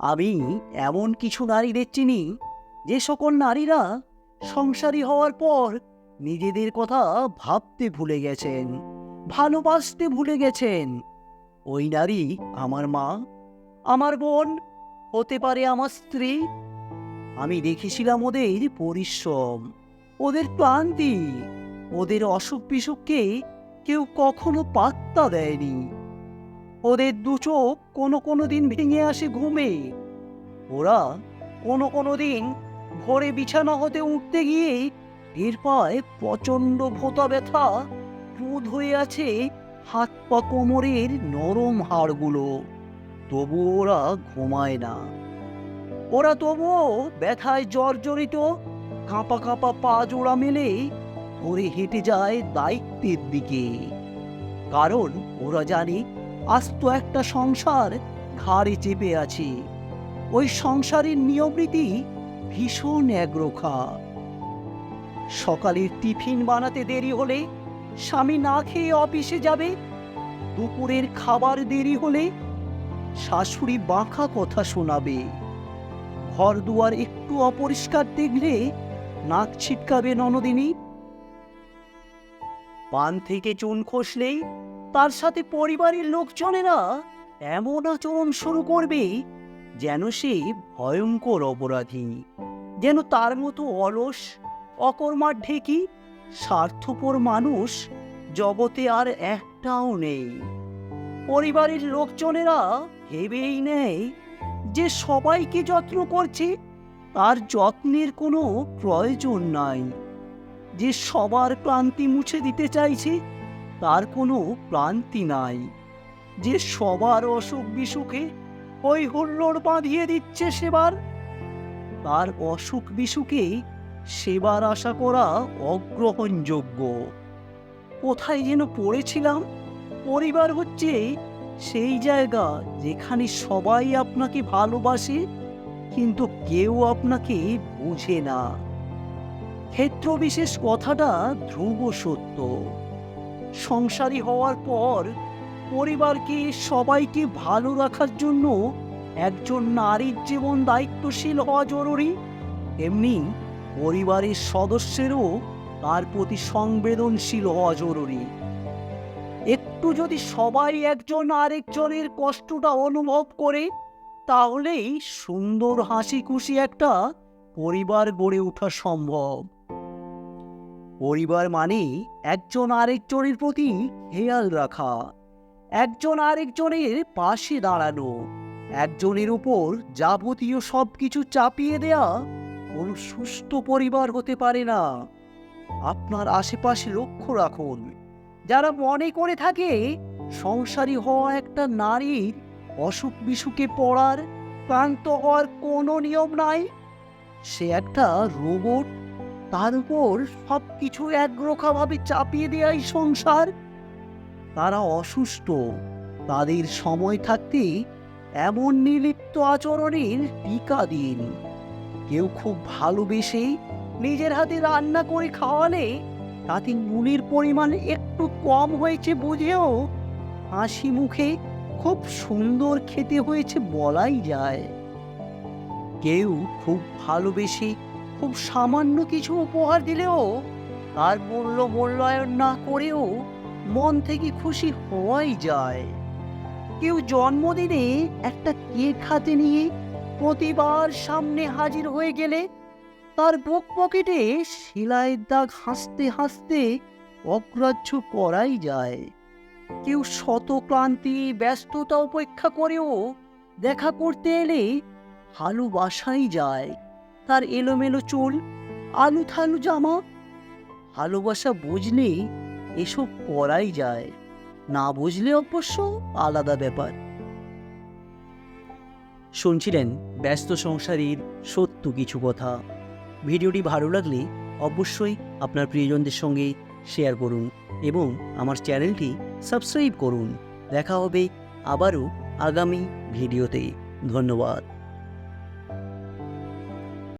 আমি এমন কিছু নারীদের চিনি যে সকল নারীরা সংসারী হওয়ার পর নিজেদের কথা ভাবতে ভুলে গেছেন, ভালোবাসতে ভুলে গেছেন। ওই নারী আমার মা, আমার বোন, হতে পারে আমার স্ত্রী। আমি দেখেছিলাম ওদের পরিশ্রম, ওদের ক্লান্তি, ওদের অসুখ বিসুখকে কেউ কখনো পাত্তা দেয়নি। ওদের দু চোখ কোনো কোনো দিন ভেঙে আসে ঘুমে। ওরা কোনো কোনো দিন ভোরে বিছানা হতে উঠতে গিয়ে টের পায় প্রচণ্ড ভোতা ব্যথা রোধ হয়ে আছে হাত পা কোমরের নরম হাড়গুলো। তবু ওরা ঘুমায় না। ওরা তবুও ব্যথায় জর্জরিত, কাঁপা কাঁপা পা জোড়া মেলে ধরে হেঁটে যায় দায়িত্বের দিকে। কারণ ওরা জানে আস্ত একটা সংসার ঘাড়ে চেপে আছে। ওই সংসারের নিয়মরীতি ভীষণ একরোখা সকালের টিফিন বানাতে দেরি হলে স্বামী না খেয়ে অফিসে যাবে। দুপুরের খাবার দেরি হলে শাশুড়ি বাঁকা কথা শোনাবে। ঘর দুয়ার একটু অপরিষ্কার দেখলে নাক ছিটকাবে ননদিনী। পান থেকে চুন খসলেই তার সাথে পরিবারের লোকজনেরা এমন আচরণ শুরু করবে যেন সে ভয়ঙ্কর অপরাধী, যেন তার মতো অলস, অকর্মার ঢেকি, স্বার্থপর মানুষ জগতে আর একটাও নেই। পরিবারের লোকজনেরা ভেবেই নেয় যে সবাইকে যত্ন করছে, তার যত্নের কোনো প্রয়োজন নাই। যে সবার ক্লান্তি মুছে দিতে চাইছে তার কোনো ক্লান্তি নাই। যে সবার অসুখ বিসুখে ওই হুল্লোড় বাঁধিয়ে দিচ্ছে সেবার, তার অসুখ বিসুখে সেবার আশা করা অগ্রহণযোগ্য। কোথায় যেন পড়েছিলাম, পরিবার হচ্ছে সেই জায়গা যেখানে সবাই আপনাকে ভালোবাসে, কিন্তু কেউ আপনাকে বুঝে না। ক্ষেত্রবিশেষ কথাটা ধ্রুব সত্য। সংসারী হওয়ার পর পরিবারকে সবাইকে ভালো রাখার জন্য একজন নারীর জীবন দায়িত্বশীল হওয়া জরুরি। এমনি পরিবারের সদস্যেরও তার প্রতি সংবেদনশীল হওয়া জরুরি। একটু যদি সবাই একজন আরেকজনের কষ্টটা অনুভব করে, তাহলেই সুন্দর হাসি খুশি একটা পরিবার গড়ে ওঠা সম্ভব। পরিবার মানে একজন আরেকজনের প্রতি খেয়াল রাখা। একজন আরেকজনের পাশে দাঁড়ানো, একজনের উপর যাবতীয় সব কিছু চাপিয়ে দেয়া কোনো সুস্থ পরিবার হতে পারে না। আপনার আশেপাশে লক্ষ্য রাখুন, যারা মনে করে থাকে সংসারী হওয়া একটা নারীর অসুখ বিসুখে পড়ার ক্লান্ত হওয়ার কোনো নিয়ম নাই, সে একটা রোবট তার উপর সব কিছু একরোখাভাবে চাপিয়ে দেয়াই সংসার। তারা অসুস্থ। তাদের সময় থাকতে এমন নির্লিপ্ত আচরণের টিকা দিন কেউ খুব ভালোবেসে নিজের হাতে রান্না করে খাওয়ালে তাতে নুনের পরিমাণ একটু কম হয়েছে বুঝেও হাসি মুখে খুব সুন্দর খেতে হয়েছে বলাই যায়। কেউ খুব ভালোবেসে খুব সামান্য কিছু উপহার দিলেও তার মূল্য মূল্যায়ন না করেও মন থেকে খুশি হওয়াই যায়। কেউ জন্মদিনে একটা কেক হাতে নিয়ে প্রতিবার সামনে হাজির হয়ে গেলে তার বুক পকেটে সেলাইয়ের দাগ হাসতে হাসতে অগ্রাহ্য করাই যায়। কেউ শত ক্লান্তি, ব্যস্ততা উপেক্ষা করেও দেখা করতে এলে ভালোবাসাই যায়। তার এলোমেলো চুল, আলু থালু জামা। ভালোবাসা বুঝলে এসব করাই যায়, না বুঝলে অবশ্য আলাদা ব্যাপার। শুনছিলেন ব্যস্ত সংসারীর সত্য কিছু কথা। ভিডিওটি ভালো লাগলে অবশ্যই আপনার প্রিয়জনদের সঙ্গে শেয়ার করুন এবং আমার চ্যানেলটি সাবস্ক্রাইব করুন। দেখা হবে আবারও আগামী ভিডিওতে। ধন্যবাদ।